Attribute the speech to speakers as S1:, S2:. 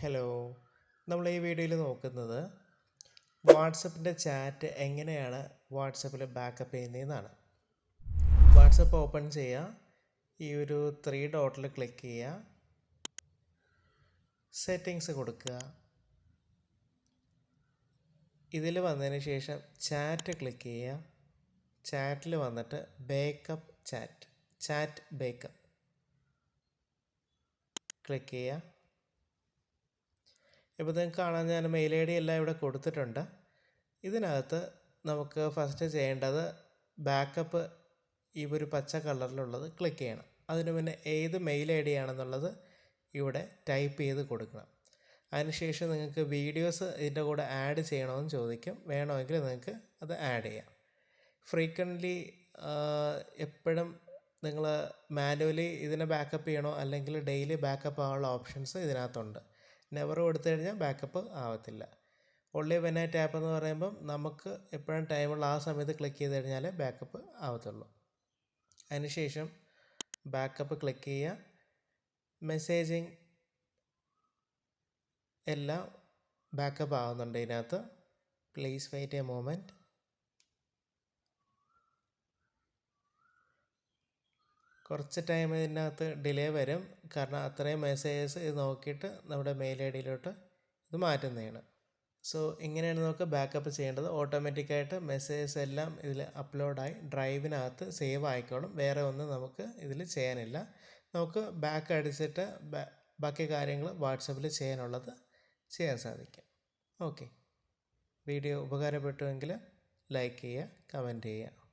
S1: Hello നമ്മൾ ഈ വീഡിയോയിൽ നോക്കുന്നത് വാട്സപ്പിന്റെ ചാറ്റ് എങ്ങനെയാണ് വാട്സപ്പിൽ ബാക്കപ്പ് ചെയ്യുന്നതെന്നാണ്. വാട്സപ്പ് ഓപ്പൺ ചെയ്യുക. ഈ ഒരു ത്രീ ഡോട്ടിൽ ക്ലിക്ക് ചെയ്യുക. സെറ്റിങ്സ് കൊടുക്കുക. ഇതിൽ വന്നതിന് ശേഷം ചാറ്റ് ക്ലിക്ക് ചെയ്യുക. ചാറ്റിൽ വന്നിട്ട് backup chat chat backup click ചെയ്യുക. ഇപ്പോൾ നിങ്ങൾക്ക് കാണാൻ ഞാൻ മെയിൽ ഐ ഡി എല്ലാം ഇവിടെ കൊടുത്തിട്ടുണ്ട്. ഇതിനകത്ത് നമുക്ക് ഫസ്റ്റ് ചെയ്യേണ്ടത് ബാക്കപ്പ് ഈ ഒരു പച്ച കളറിലുള്ളത് ക്ലിക്ക് ചെയ്യണം. അതിന് പിന്നെ ഏത് മെയിൽ ഐ ഡി ആണെന്നുള്ളത് ഇവിടെ ടൈപ്പ് ചെയ്ത് കൊടുക്കണം. അതിനുശേഷം നിങ്ങൾക്ക് വീഡിയോസ് ഇതിന്റെ കൂടെ ആഡ് ചെയ്യണമെന്ന് ചോദിക്കും. വേണമെങ്കിൽ നിങ്ങൾക്ക് അത് ആഡ് ചെയ്യാം. ഫ്രീക്വന്റ്ലി എപ്പോഴും നിങ്ങൾ മാനുവലി ഇതിനെ ബാക്കപ്പ് ചെയ്യണോ? അല്ലെങ്കിൽ ഡെയിലി ബാക്കപ്പ് ആവാനുള്ള ഓപ്ഷൻസ് ഇതിനകത്തുണ്ട്. നെവർ കൊടുത്തു കഴിഞ്ഞാൽ ബാക്കപ്പ് ആവത്തില്ല. ഓൺലി വെൻ ഐ ടാപ്പ് എന്ന് പറയുമ്പം നമുക്ക് എപ്പോഴും ടൈമുള്ള ആ സമയത്ത് ക്ലിക്ക് ചെയ്ത് കഴിഞ്ഞാൽ ബാക്കപ്പ് ആവത്തുള്ളൂ. അതിനുശേഷം ബാക്കപ്പ് ക്ലിക്ക് ചെയ്യുക. മെസ്സേജിങ് എല്ലാം ബാക്കപ്പ് ആവുന്നുണ്ട് ഇതിനകത്ത്. പ്ലീസ് വെയിറ്റ് എ മോമെന്റ് കുറച്ച് ടൈം ഇതിനകത്ത് ഡിലേ വരും. കാരണം അത്രയും മെസ്സേജസ് ഇത് നോക്കിയിട്ട് നമ്മുടെ മെയിൽ ഐ ഡിയിലോട്ട് ഇത് മാറ്റുന്നതാണ്. സോ ഇങ്ങനെയാണ് നമുക്ക് ബാക്കപ്പ് ചെയ്യേണ്ടത്. ഓട്ടോമാറ്റിക്കായിട്ട് മെസ്സേജസ് എല്ലാം ഇതിൽ അപ്ലോഡായി ഡ്രൈവിനകത്ത് സേവ് ആയിക്കോളും. വേറെ ഒന്നും നമുക്ക് ഇതിൽ ചെയ്യാനില്ല. നമുക്ക് ബാക്ക് അടിച്ചിട്ട് ബാക്കി കാര്യങ്ങൾ വാട്സപ്പിൽ ചെയ്യാനുള്ളത് ചെയ്യാൻ സാധിക്കും. ഓക്കെ വീഡിയോ ഉപകാരപ്പെട്ടുവെങ്കിൽ ലൈക്ക് ചെയ്യുക കമന്റ് ചെയ്യുക.